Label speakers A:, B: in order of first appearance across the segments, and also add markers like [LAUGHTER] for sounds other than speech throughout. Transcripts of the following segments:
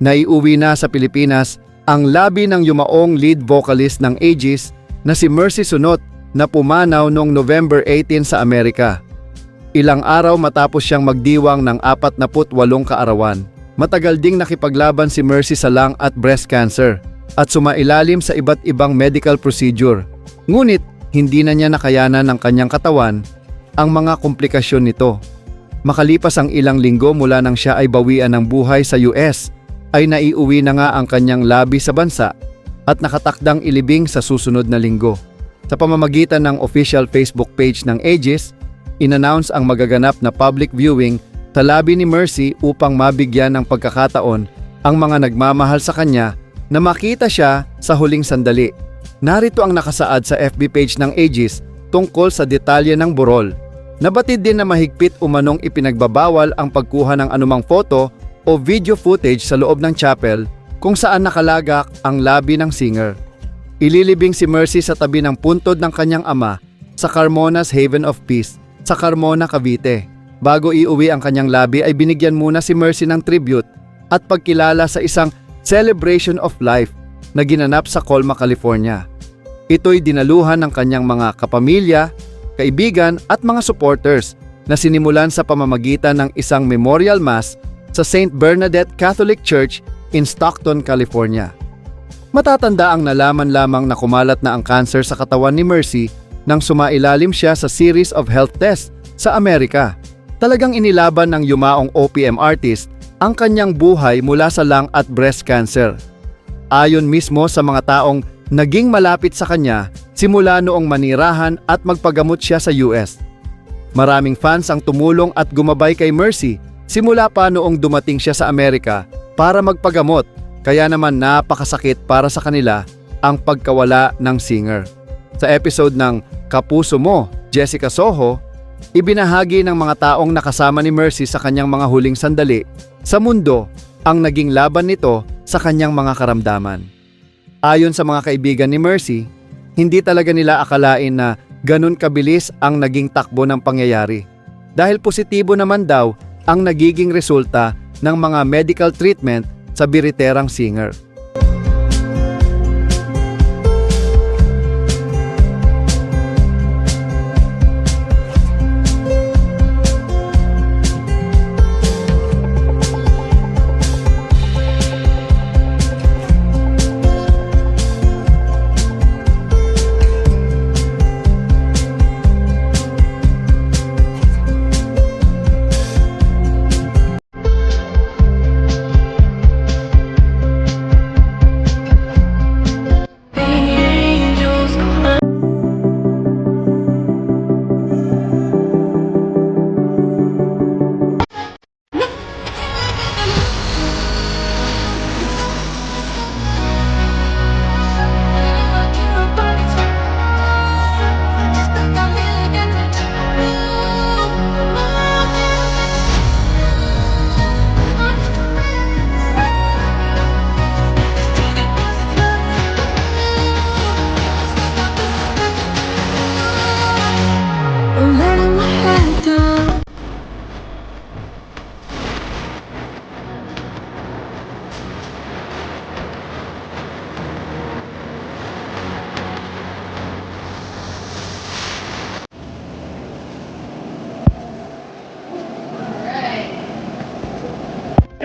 A: Naiuwi na sa Pilipinas ang labi ng yumaong lead vocalist ng Aegis na si Mercy Sunot na pumanaw noong November 18 sa Amerika. Ilang araw matapos siyang magdiwang ng 48 kaarawan. Matagal ding nakipaglaban si Mercy sa lung at breast cancer at sumailalim sa iba't ibang medical procedure. Ngunit hindi na niya nakayanan ng kanyang katawan ang mga komplikasyon nito. Makalipas ang ilang linggo mula nang siya ay bawian ng buhay sa US, ay naiuwi na nga ang kanyang labi sa bansa at nakatakdang ilibing sa susunod na linggo. Sa pamamagitan ng official Facebook page ng Aegis, inannounce ang magaganap na public viewing sa labi ni Mercy upang mabigyan ng pagkakataon ang mga nagmamahal sa kanya na makita siya sa huling sandali. Narito ang nakasaad sa FB page ng Aegis tungkol sa detalye ng burol. Nabatid din na mahigpit umanong ipinagbabawal ang pagkuha ng anumang photo o video footage sa loob ng chapel kung saan nakalagak ang labi ng singer. Ililibing si Mercy sa tabi ng puntod ng kanyang ama sa Carmona's Haven of Peace sa Carmona, Cavite. Bago iuwi ang kanyang labi ay binigyan muna si Mercy ng tribute at pagkilala sa isang celebration of life na ginanap sa Colma, California. Ito'y dinaluhan ng kanyang mga kapamilya, kaibigan at mga supporters na sinimulan sa pamamagitan ng isang memorial mass sa St. Bernadette Catholic Church in Stockton, California. Matatanda ang nalaman lamang na kumalat na ang cancer sa katawan ni Mercy nang sumailalim siya sa series of health tests sa Amerika. Talagang inilaban ng yumaong OPM artist ang kanyang buhay mula sa lung at breast cancer. Ayon mismo sa mga taong naging malapit sa kanya simula noong manirahan at magpagamot siya sa US. Maraming fans ang tumulong at gumabay kay Mercy simula pa noong dumating siya sa Amerika para magpagamot kaya naman napakasakit para sa kanila ang pagkawala ng singer. Sa episode ng Kapuso Mo, Jessica Soho, ibinahagi ng mga taong nakasama ni Mercy sa kanyang mga huling sandali sa mundo ang naging laban nito sa kanyang mga karamdaman. Ayon sa mga kaibigan ni Mercy, hindi talaga nila akalain na ganun kabilis ang naging takbo ng pangyayari. Dahil positibo naman daw ang nagiging resulta ng mga medical treatment sa biriterang singer.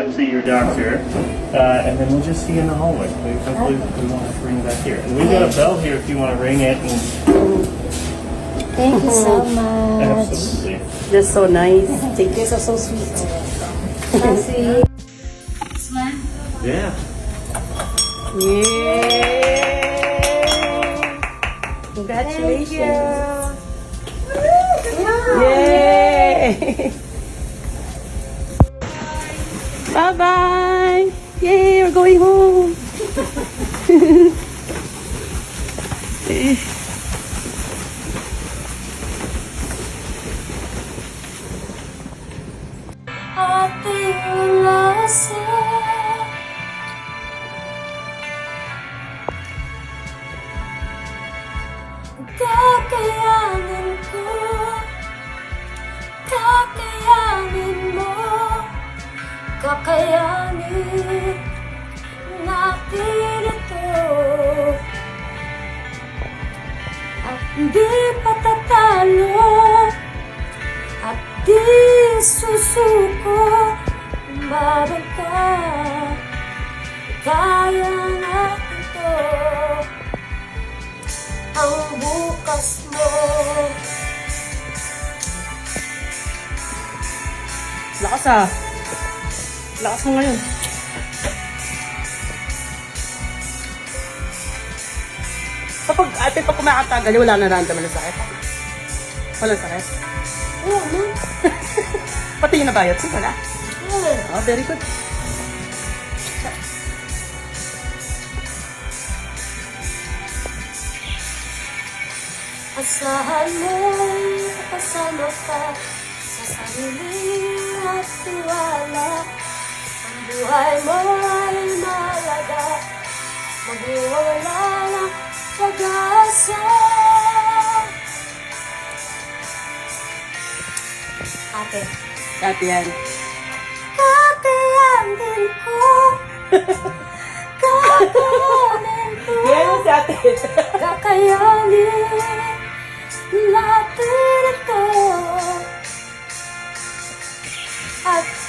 B: Come see your doctor, uh, and then we'll just see you in the hallway. We, hopefully, we won't have to ring back here. And we've got a bell here if you want to ring it. And
C: Thank you so much.
B: absolutely.
D: Just so nice. Thank you, so so sweet.
C: Kasi,
B: Yeah.
D: Yay! Congratulations! [LAUGHS] Yay! Bye bye! Yay! We're going home. [LAUGHS]
C: Kakayanin mo Kakayanin atin ito At di patatalo At di susuko Umabang ka Kaya natin to Ang bukas mo
D: Lakas ah. Lakas mo ngayon. Kapag ate pag kumakanta, ganyan, wala na random na sakit. Walang sakit.
C: Oo, no? [LAUGHS]
D: Pati yung nabayot, sige wala.
C: Oo.
D: Oh, very good.
C: Asahan mo'y kasama ka sa sarili at tiwala. Buhay mo ay malaga Maghiwala ng pag-asa. Ate.
D: Ate yan Ate yan din ko [LAUGHS]
C: Kakayanin ko Yan mo si ate. Kakayanin natin ito. At